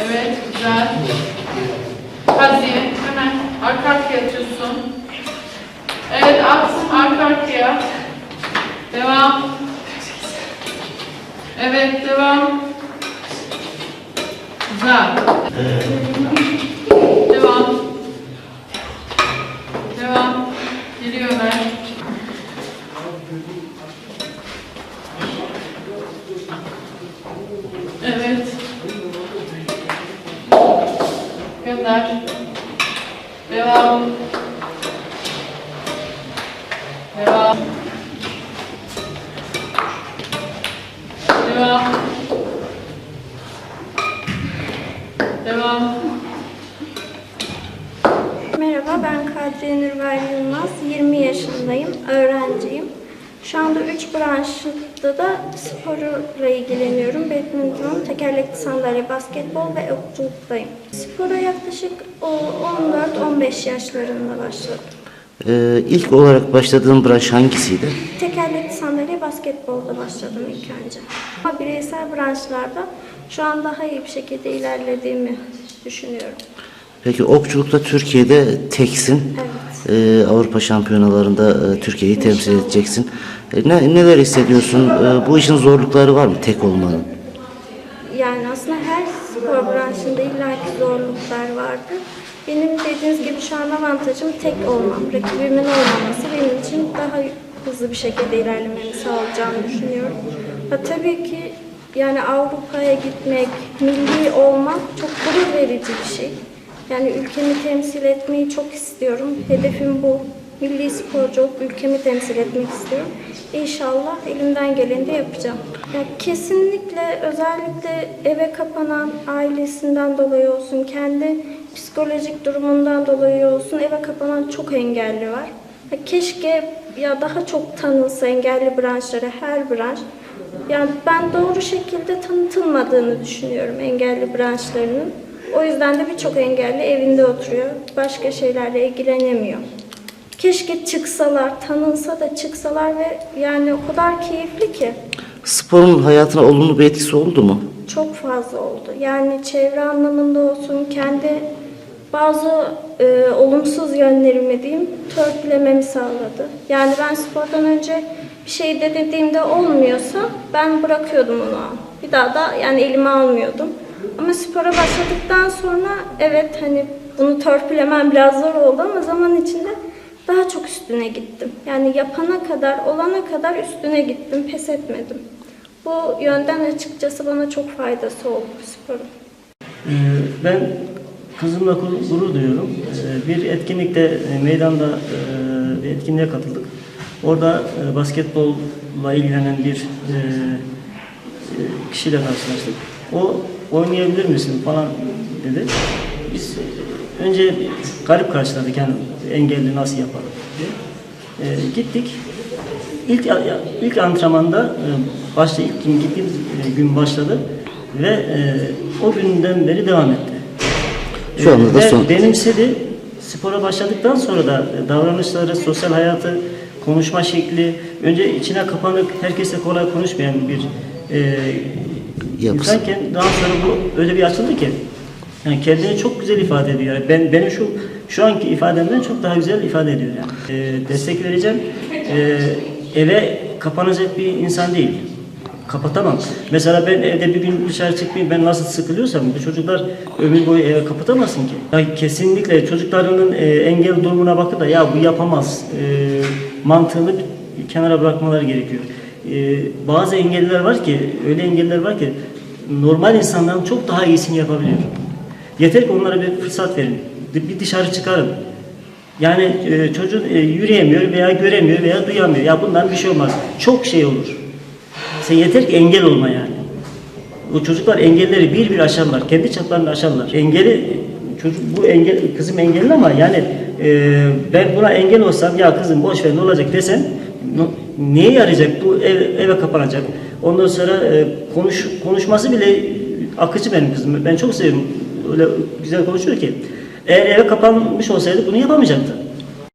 Evet, güzel. Hadi hemen arka arkaya atıyorsun. Evet, at arka arkaya. Devam. Evet, devam. Güzel. Devam. Devam. Geliyor Ömer. Evet. Gönder. Devam. Devam. Devam. Devam. Merhaba, ben Kadriye Nurgay Yılmaz. 20 yaşındayım, öğrenciyim. Şu anda 3 branşta da sporla ilgileniyorum. Badminton, tekerlekli sandalye, basketbol ve okçuluktayım. Spora yaklaşık o 14-15 yaşlarında başladım. Ee, ilk olarak başladığın branş hangisiydi? Tekerlekli sandalye, basketbolda başladım ilk önce. Ama bireysel branşlarda şu an daha iyi bir şekilde ilerlediğimi düşünüyorum. Peki okçulukta Türkiye'de teksin. Evet. Ee, Avrupa şampiyonalarında e, Türkiye'yi temsil edeceksin. E, ne, neler hissediyorsun? E, bu işin zorlukları var mı tek olmanın? Yani aslında her spor branşında illaki zorluklar vardır. Benim dediğiniz gibi şu an avantajım tek olmam. Rakibimin olmaması benim için daha hızlı bir şekilde ilerlememi sağlayacağını düşünüyorum. Ha, tabii ki yani Avrupa'ya gitmek, milli olmak çok gurur verici bir şey. Yani ülkemi temsil etmeyi çok istiyorum. Hedefim bu. Milli sporcu olup ülkemi temsil etmek istiyorum. İnşallah elimden geleni de yapacağım. Ya kesinlikle özellikle eve kapanan ailesinden dolayı olsun, kendi psikolojik durumundan dolayı olsun eve kapanan çok engelli var. Ya keşke ya daha çok tanınsa engelli branşları, her branş. Yani ben doğru şekilde tanıtılmadığını düşünüyorum engelli branşlarının. O yüzden de birçok engelli evinde oturuyor. Başka şeylerle ilgilenemiyor. Keşke çıksalar, tanınsa da çıksalar ve yani o kadar keyifli ki. Sporun hayatına olumlu bir etkisi oldu mu? Çok fazla oldu. Yani çevre anlamında olsun, kendi bazı e, olumsuz yönlerimi diyeyim, törpülememi sağladı. Yani ben spordan önce bir şey denediğimde olmuyorsa ben bırakıyordum onu. Bir daha da yani elime almıyordum. Ama spora başladıktan sonra evet hani bunu törpülemem biraz zor oldu ama zaman içinde daha çok üstüne gittim. Yani yapana kadar, olana kadar üstüne gittim, pes etmedim. Bu yönden açıkçası bana çok faydası oldu sporun. Ee, Ben kızımla gur- gurur duyuyorum. Ee, Bir etkinlikte e, meydanda e, bir etkinliğe katıldık. Orada e, basketbolla ilgilenen bir e, e, kişiyle karşılaştık. O oynayabilir misin falan dedi. Biz önce garip karşıladık yani engelli nasıl yapalım diye. E, Gittik. İlk ilk antrenmanda e, başta ilk gün gittiğimiz e, gün başladı ve e, o günden beri devam etti. Şu anda da son. benimsedi. Spora başladıktan sonra da e, davranışları, sosyal hayatı, konuşma şekli, önce içine kapanık, herkesle kolay konuşmayan bir e, Yapısı. insanken daha sonra bu öyle bir açıldı ki yani kendini çok güzel ifade ediyor. Yani ben benim şu şu anki ifademden çok daha güzel ifade ediyor yani. E, destek vereceğim. E, eve kapanacak bir insan değil. Kapatamam. Mesela ben evde bir gün dışarı çıkmayayım ben nasıl sıkılıyorsam bu çocuklar ömür boyu eve kapatamazsın ki. Ya kesinlikle çocuklarının e, engel durumuna bakıp da ya bu yapamaz e, mantığını bir kenara bırakmaları gerekiyor. E, bazı engelliler var ki öyle engelliler var ki normal insandan çok daha iyisini yapabiliyor. Yeter ki onlara bir fırsat verin. Bir dışarı çıkarın. Yani e, çocuk e, yürüyemiyor veya göremiyor veya duyamıyor. Ya bundan bir şey olmaz. Çok şey olur. Sen yeter ki engel olma yani. O çocuklar engelleri bir bir aşarlar. Kendi çaplarını aşarlar. Engeli çocuk bu engel kızım engelli ama yani e, ben buna engel olsam ya kızım boş ver ne olacak desem neye yarayacak? Bu ev, eve kapanacak. Ondan sonra e, konuş konuşması bile akıcı benim kızım. Ben çok seviyorum. Öyle güzel konuşuyor ki. Eğer eve kapanmış olsaydı bunu yapamayacaktı.